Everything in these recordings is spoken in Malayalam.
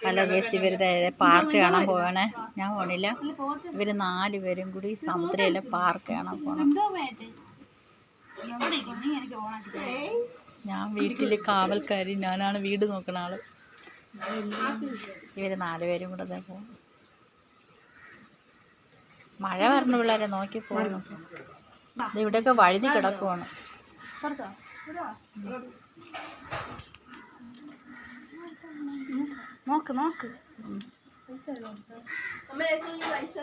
ഹലോ ഗേസ് ഇവരുടെ പാർക്ക് കാണാൻ പോവാണേ. ഞാൻ പോണില്ല. ഇവർ നാല് പേരും കൂടി സമുദ്രയിലെ പാർക്ക് കാണാൻ പോകണം ഞാൻ വീട്ടിൽ കാവൽക്കാരി ഞാനാണ് വീട് നോക്കണ ആൾ. ഇവർ നാല് പേരും കൂടെ പോകും മഴ വരണ പിള്ളേരെ നോക്കി പോകണം ഇവിടെയൊക്കെ വഴുതി കിടക്കുവാണ്. നോക്ക് നോക്ക്. കയ്യിൽ പൈസ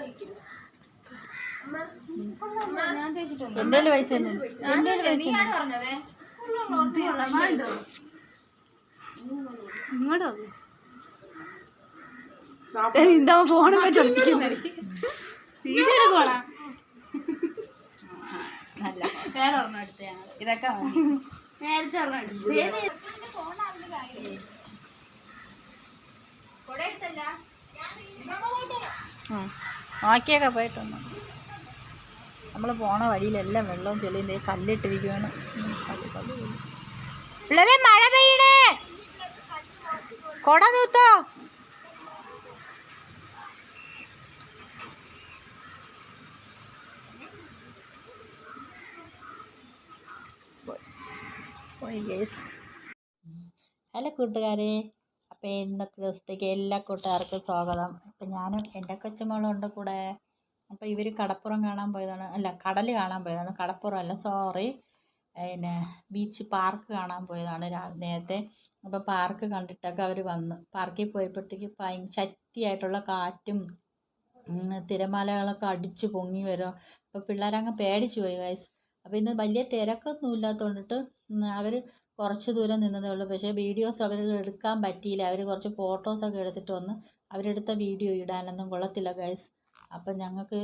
ഇങ്ങോട്ടോ എന്താ ഫോണും ഞങ്ങൾ ഇതൊക്കെ. നേരത്തെ നോക്കിയൊക്കെ പോയിട്ടൊന്നും നമ്മൾ പോണ വഴിയിലെല്ലാം വെള്ളവും ചെളിയും കല്ലിട്ടിരിക്കുകയാണ്. പിള്ളേരെ മഴ പെയ്യണേ. കൊട തൂത്തോ. ഹലോ കൂട്ടുകാരെ. അപ്പോൾ ഇന്നത്തെ ദിവസത്തേക്ക് എല്ലാ കൂട്ടുകാർക്കും സ്വാഗതം. അപ്പം ഞാനും എന്റെ കൊച്ചുമോളുണ്ട് കൂടെ. അപ്പോൾ ഇവർ കടപ്പുറം കാണാൻ പോയതാണ്. അല്ല കടൽ കാണാൻ പോയതാണ്. കടപ്പുറം അല്ല സോറി പിന്നെ ബീച്ച് പാർക്ക് കാണാൻ പോയതാണ് രാവിലെ നേരത്തെ. അപ്പോൾ പാർക്ക് കണ്ടിട്ടൊക്കെ അവർ വന്നു. പാർക്കിൽ പോയപ്പോഴത്തേക്ക് ഭയ ശക്തിയായിട്ടുള്ള കാറ്റും തിരമാലകളൊക്കെ അടിച്ച് പൊങ്ങി വരും. അപ്പോൾ പിള്ളേരങ്ങ് പേടിച്ചു പോയി ഗൈസ് അപ്പോൾ ഇന്ന് വലിയ തിരക്കൊന്നും ഇല്ലാത്തതുകൊണ്ടിട്ട് അവർ കുറച്ച് ദൂരം നിന്നതേ ഉള്ളൂ. പക്ഷേ വീഡിയോസ് അവർ എടുക്കാൻ പറ്റിയില്ല. അവർ കുറച്ച് ഫോട്ടോസൊക്കെ എടുത്തിട്ട് വന്ന് അവരെടുത്ത വീഡിയോ ഇടാനൊന്നും കൊള്ളത്തില്ല ഗൈസ് അപ്പം ഞങ്ങൾക്ക്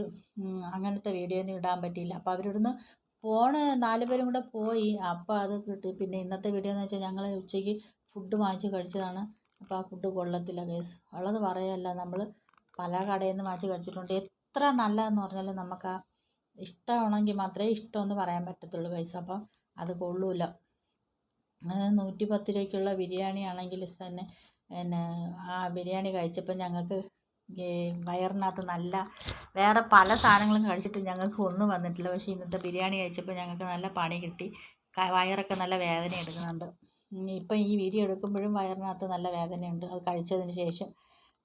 അങ്ങനത്തെ വീഡിയോ ഒന്നും ഇടാൻ പറ്റിയില്ല. അപ്പോൾ അവരിവിടുന്ന് പോണ നാല് പേരും കൂടെ പോയി. അപ്പോൾ അത് കിട്ടി. പിന്നെ ഇന്നത്തെ വീഡിയോ എന്ന് വെച്ചാൽ ഞങ്ങൾ ഉച്ചയ്ക്ക് ഫുഡ് വാങ്ങിച്ച് കഴിച്ചതാണ്. അപ്പോൾ ആ ഫുഡ് കൊള്ളത്തില്ല ഗൈസ് ഉള്ളത് പറയല്ല. നമ്മൾ പല കടയിൽ നിന്ന് വാങ്ങിച്ച് കഴിച്ചിട്ടുണ്ട്. എത്ര നല്ലതെന്ന് പറഞ്ഞാലും നമുക്ക് ആ ഇഷ്ടമാണെങ്കിൽ മാത്രമേ ഇഷ്ടമെന്ന് പറയാൻ പറ്റത്തുള്ളൂ ഗൈസ് അപ്പം അത് കൊള്ളൂല. നൂറ്റി പത്ത് രൂപയ്ക്കുള്ള ബിരിയാണി ആണെങ്കിൽ തന്നെ പിന്നെ ആ ബിരിയാണി കഴിച്ചപ്പോൾ ഞങ്ങൾക്ക് വയറിനകത്ത് നല്ല വേറെ പല സാധനങ്ങളും കഴിച്ചിട്ട് ഞങ്ങൾക്ക് ഒന്നും വന്നിട്ടില്ല. പക്ഷേ ഇന്നത്തെ ബിരിയാണി കഴിച്ചപ്പോൾ ഞങ്ങൾക്ക് നല്ല പണി കിട്ടി. വയറൊക്കെ നല്ല വേദന എടുക്കുന്നുണ്ട്. ഇപ്പം ഈ വീഡിയോ എടുക്കുമ്പോഴും വയറിനകത്ത് നല്ല വേദനയുണ്ട്. അത് കഴിച്ചതിന് ശേഷം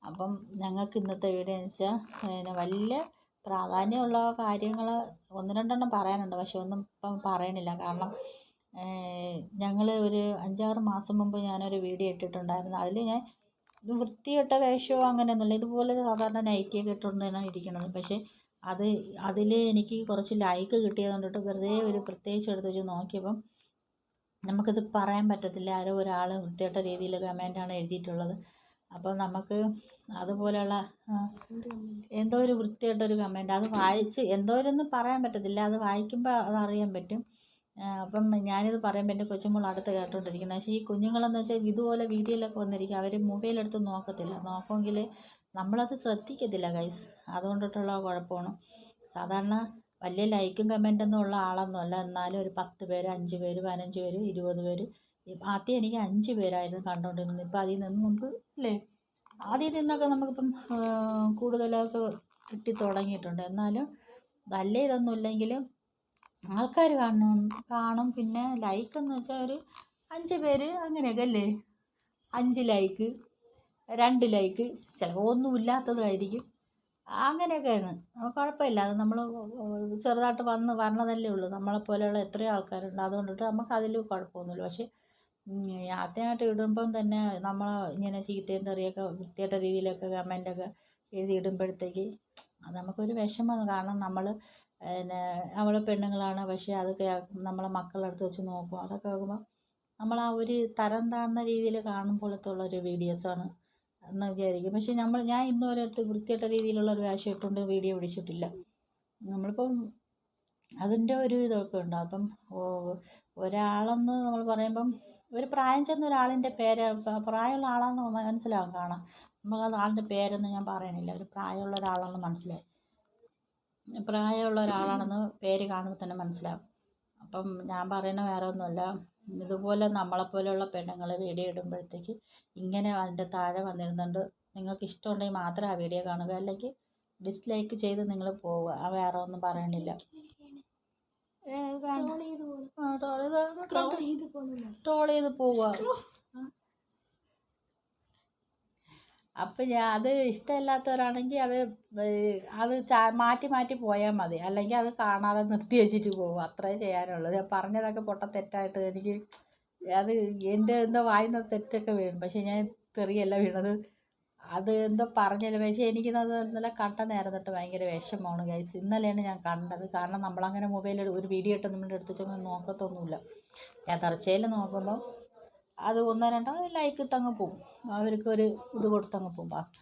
അപ്പം ഞങ്ങൾക്ക് ഇന്നത്തെ വീഡിയോ എന്ന് വെച്ചാൽ പിന്നെ വലിയ പ്രാധാന്യമുള്ള കാര്യങ്ങൾ ഒന്ന് രണ്ടെണ്ണം പറയാനുണ്ട്. പക്ഷെ ഒന്നും ഇപ്പം പറയണില്ല. കാരണം ഞങ്ങൾ ഒരു അഞ്ചാറ് മാസം മുമ്പ് ഞാനൊരു വീഡിയോ ഇട്ടിട്ടുണ്ടായിരുന്നു. അതിൽ ഞാൻ ഇത് വൃത്തികെട്ട വേഷമോ അങ്ങനെയൊന്നുമില്ല. ഇതുപോലെ സാധാരണ നൈറ്റിയൊക്കെ ഇട്ടുകൊണ്ടാണ് ഇരിക്കണത്. പക്ഷേ അത് അതിൽ എനിക്ക് കുറച്ച് ലൈക്ക് കിട്ടിയത് കൊണ്ടിട്ട് വെറുതെ ഒരു പ്രത്യേകിച്ച് എടുത്ത് വെച്ച് നോക്കിയപ്പം നമുക്കിത് പറയാൻ പറ്റത്തില്ല. ആരോ ഒരാൾ വൃത്തികെട്ട രീതിയിൽ കമന്റാണ് എഴുതിയിട്ടുള്ളത്. അപ്പോൾ നമുക്ക് അതുപോലെയുള്ള എന്തോ ഒരു വൃത്തികെട്ട ഒരു കമന്റ് അത് വായിച്ച് എന്തോരൊന്നും പറയാൻ പറ്റത്തില്ല. അത് വായിക്കുമ്പോൾ അതറിയാൻ പറ്റും. അപ്പം ഞാനിത് പറയുമ്പോൾ എന്റെ കൊച്ചുമോൾ അടുത്ത് കേട്ടോണ്ടിരിക്കുന്നത് പക്ഷേ ഈ കുഞ്ഞുങ്ങളെന്ന് വെച്ചാൽ ഇതുപോലെ വീഡിയോയിലൊക്കെ വന്നിരിക്കും. അവർ മൊബൈലെടുത്ത് നോക്കത്തില്ല. നോക്കുമെങ്കിൽ നമ്മളത് ശ്രദ്ധിക്കത്തില്ല ഗൈസ് അതുകൊണ്ടിട്ടുള്ള കുഴപ്പമാണ്. സാധാരണ വലിയ ലൈക്കും കമന്റൊന്നും ഉള്ള ആളൊന്നും അല്ല എന്നാലും ഒരു പത്ത് പേര് അഞ്ച് പേര് പതിനഞ്ച് പേര് ഇരുപത് പേര്. ആദ്യം എനിക്ക് അഞ്ച് പേരായിരുന്നു കണ്ടുകൊണ്ടിരുന്നത് ഇപ്പം അതിൽ നിന്ന് നമുക്ക് അല്ലേ ആദ്യം നിന്നൊക്കെ നമുക്കിപ്പം കൂടുതലൊക്കെ കിട്ടി തുടങ്ങിയിട്ടുണ്ട്. എന്നാലും നല്ല ഇതൊന്നും ഇല്ലെങ്കിലും ആൾക്കാർ കാണും കാണും. പിന്നെ ലൈക്ക് എന്ന് വെച്ചാൽ ഒരു അഞ്ച് പേര് അങ്ങനെയൊക്കെ അല്ലേ? അഞ്ച് ലൈക്ക് രണ്ട് ലൈക്ക് ചിലപ്പോൾ ഒന്നും ഇല്ലാത്തതായിരിക്കും അത് കുഴപ്പമില്ല. അത് നമ്മൾ ചെറുതായിട്ട് വന്ന് വരണതല്ലേ ഉള്ളൂ. നമ്മളെപ്പോലെയുള്ള എത്രയോ ആൾക്കാരുണ്ട്. അതുകൊണ്ടിട്ട് നമുക്ക് അതിൽ കുഴപ്പമൊന്നുമില്ല പക്ഷേ ആദ്യമായിട്ട് ഇടുമ്പം തന്നെ നമ്മൾ ഇങ്ങനെ ചീത്തയും തെറിയൊക്കെ വൃത്തിയായിട്ട രീതിയിലൊക്കെ കമന്റൊക്കെ എഴുതി ഇടുമ്പോഴത്തേക്ക് അത് നമുക്കൊരു വിഷമമാണ്. കാരണം നമ്മൾ പിന്നെ നമ്മൾ പെണ്ണുങ്ങളാണ്. പക്ഷേ അതൊക്കെ നമ്മളെ മക്കളുടെ അടുത്ത് വെച്ച് നോക്കും. അതൊക്കെ ആകുമ്പോൾ നമ്മൾ ആ ഒരു തരം താഴ്ന്ന രീതിയിൽ കാണുമ്പോഴത്തുള്ള ഒരു വീഡിയോസാണ് എന്ന് വിചാരിക്കും. പക്ഷേ നമ്മൾ ഞാൻ ഇന്ന് ഒരിടത്ത് വൃത്തികെട്ട രീതിയിലുള്ള ഒരു വേഷം ഇട്ടുകൊണ്ട് വീഡിയോ പിടിച്ചിട്ടില്ല. നമ്മളിപ്പം അതിന്റെ ഒരു ഇതൊക്കെ ഉണ്ട്. അപ്പം ഒരാളെന്ന് നമ്മൾ പറയുമ്പം ഒരു പ്രായം ചെന്ന ഒരാളിന്റെ പേര് പ്രായമുള്ള ആളാണെന്ന് മനസ്സിലാവും കാണാം. നമുക്കത് ആളിന്റെ പേരൊന്നും ഞാൻ പറയണില്ല. ഒരു പ്രായമുള്ള ഒരാളാണെന്ന് മനസ്സിലായി പ്രായമുള്ള ഒരാളാണെന്ന് പേര് കാണുമ്പോൾ തന്നെ മനസ്സിലാവും. അപ്പം ഞാൻ പറയുന്ന വേറെ ഒന്നുമല്ല. ഇതുപോലെ നമ്മളെപ്പോലെയുള്ള പെണ്ണുങ്ങൾ വീഡിയോ ഇടുമ്പോഴത്തേക്ക് ഇങ്ങനെ അതിന്റെ താഴെ വന്നിരുന്നുണ്ട് നിങ്ങൾക്ക് ഇഷ്ടമുണ്ടെങ്കിൽ മാത്രം ആ വീഡിയോ കാണുക. അല്ലെങ്കിൽ ഡിസ്ലൈക്ക് ചെയ്ത് നിങ്ങൾ പോവുക. ആ വേറെ ഒന്നും പറയണില്ല. ട്രോൾ ചെയ്ത് പോവുക. അപ്പം ഞാൻ അത് ഇഷ്ടമില്ലാത്തവരാണെങ്കിൽ അത് അത് മാറ്റി മാറ്റി പോയാൽ മതി. അല്ലെങ്കിൽ അത് കാണാതെ നിർത്തി വെച്ചിട്ട് പോകും. അത്രേ ചെയ്യാനുള്ളൂ. ഞാൻ പറഞ്ഞതൊക്കെ പൊട്ട തെറ്റായിട്ട് എനിക്ക് അത് എന്റെ എന്തോ വായുന്ന തെറ്റൊക്കെ വീഴും പക്ഷേ ഞാൻ തെറിയല്ല വീണത്. അത് എന്തോ പറഞ്ഞില്ല? പക്ഷേ എനിക്കിന്നത് ഇന്നലെ കണ്ട നേരം തൊട്ട് ഭയങ്കര വിഷമമാണ് ഗൈസ് ഇന്നലെയാണ് ഞാൻ കണ്ടത്. കാരണം നമ്മളങ്ങനെ മൊബൈലിൽ ഒരു വീഡിയോ ഇട്ട് നമ്മുടെ വെച്ചൊന്നും നോക്കത്തൊന്നുമില്ല. ഞാൻ തറച്ചയിൽ നോക്കുമ്പോൾ അത് ഒന്നോ രണ്ടോ ലൈക്ക് ഇട്ടങ്ങ് പോവും. അവർക്ക് ഒരു ഇത് കൊടുത്തങ്ങ് പോവും. പാസ്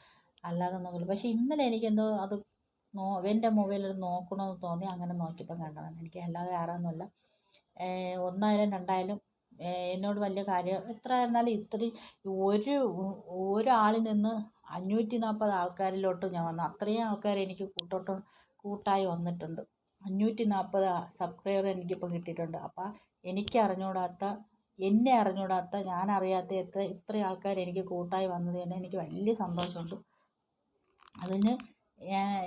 അല്ലാതെ നോക്കില്ല പക്ഷേ ഇന്നലെ എനിക്കെന്തോ അത് നോ എന്റെ മൊബൈലിൽ നോക്കണമെന്ന് തോന്നി. അങ്ങനെ നോക്കിയപ്പം കണ്ടതാണ്. എനിക്ക് അല്ലാതെ ആറാന്നല്ല ഒന്നായാലും രണ്ടായാലും എന്നോട് വലിയ കാര്യം എത്ര ആയിരുന്നാലും ഇത്രയും ഒരു ഒരാളിൽ നിന്ന് അഞ്ഞൂറ്റി നാൽപ്പത് ആൾക്കാരിലോട്ട് ഞാൻ വന്നു. അത്രയും ആൾക്കാർ എനിക്ക് കൂട്ടോട്ടം കൂട്ടായി വന്നിട്ടുണ്ട്. അഞ്ഞൂറ്റി നാൽപ്പത് സബ്സ്ക്രൈബർ എനിക്കിപ്പോൾ കിട്ടിയിട്ടുണ്ട്. അപ്പം എനിക്ക് അറിഞ്ഞൂടാത്ത എന്നെ അറിഞ്ഞൂടാത്ത ഞാൻ അറിയാത്ത എത്ര ഇത്ര ആൾക്കാർ എനിക്ക് കൂട്ടായി വന്നത് തന്നെ എനിക്ക് വലിയ സന്തോഷമുണ്ട്. അതിന്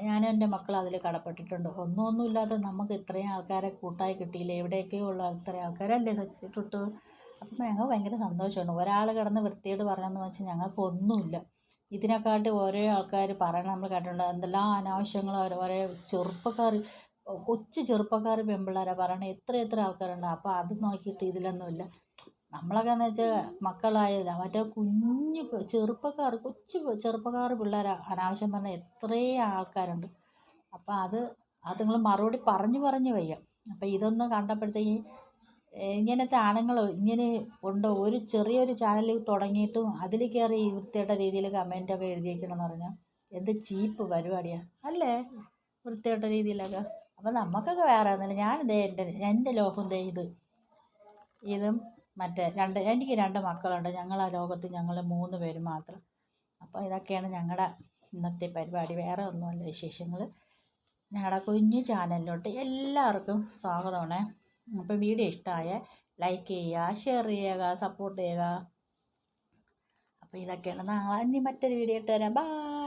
ഞാൻ എന്റെ മക്കൾ അതിൽ കടപ്പെട്ടിട്ടുണ്ട്. ഒന്നും ഒന്നും ഇല്ലാതെ നമുക്ക് ഇത്രയും ആൾക്കാരെ കൂട്ടായി കിട്ടിയില്ല? എവിടെയൊക്കെയോ ഉള്ള ഇത്രയും ആൾക്കാരല്ലേ വെച്ചിട്ടിട്ട് അപ്പം ഞങ്ങൾ ഭയങ്കര സന്തോഷമാണ് ഒരാൾ കിടന്ന് വൃത്തിയോട് പറഞ്ഞെന്ന് വെച്ചാൽ ഞങ്ങൾക്ക് ഒന്നുമില്ല. ഇതിനെക്കാട്ടി ഓരോ ആൾക്കാർ പറയണം നമ്മൾ കേട്ടിട്ടുണ്ട്. എന്തെല്ലാം അനാവശ്യങ്ങൾ ഓരോ ചെറുപ്പക്കാർ കൊച്ചു ചെറുപ്പക്കാർ പെമ്പിള്ളേരെ പറയണ എത്ര എത്ര ആൾക്കാരുണ്ട്. അപ്പോൾ അത് നോക്കിയിട്ട് ഇതിലൊന്നുമില്ല. നമ്മളൊക്കെ എന്ന് വെച്ചാൽ മക്കളായത് മറ്റേ കുഞ്ഞു ചെറുപ്പക്കാർ കൊച്ചു ചെറുപ്പക്കാർ പിള്ളേരാ അനാവശ്യം പറഞ്ഞ എത്രയും ആൾക്കാരുണ്ട്. അപ്പോൾ അത് അത് നിങ്ങൾ മറുപടി പറഞ്ഞു പറഞ്ഞു വയ്യ. അപ്പോൾ ഇതൊന്ന് കണ്ടപ്പോഴത്തേക്ക് ഇങ്ങനത്തെ ആണുങ്ങൾ ഇങ്ങനെ ഉണ്ട്? ഒരു ചെറിയൊരു ചാനൽ തുടങ്ങിയിട്ടും അതിൽ കയറി ഈ വൃത്തികെട്ട രീതിയിൽ കമന്റൊക്കെ എഴുതിയിരിക്കണമെന്ന് പറഞ്ഞാൽ എന്ത് ചീപ്പ് പരിപാടിയാണ് അല്ലേ? വൃത്തിയുടെ രീതിയിലൊക്കെ. അപ്പം നമുക്കൊക്കെ വേറെ ഒന്നുമില്ല. ഞാനിതേ എന്റെ എന്റെ ലോകം ദേ ഇത്. ഇതും മറ്റേ രണ്ട് എനിക്ക് രണ്ട് മക്കളുണ്ട്. ഞങ്ങൾ ആ ലോകത്ത് ഞങ്ങൾ മൂന്ന് പേര് മാത്രം. അപ്പോൾ ഇതൊക്കെയാണ് ഞങ്ങളുടെ ഇന്നത്തെ പരിപാടി. വേറെ ഒന്നുമല്ല വിശേഷങ്ങൾ ഞങ്ങളുടെ കുഞ്ഞു ചാനലിലോട്ട് എല്ലാവർക്കും സ്വാഗതമാണ്. അപ്പോൾ വീഡിയോ ഇഷ്ടമായ ലൈക്ക് ചെയ്യുക ഷെയർ ചെയ്യുക സപ്പോർട്ട് ചെയ്യുക. അപ്പോൾ ഇതൊക്കെയാണ്. നാളെ ഇനി മറ്റൊരു വീഡിയോ ഇട്ട് തരാം. ബൈ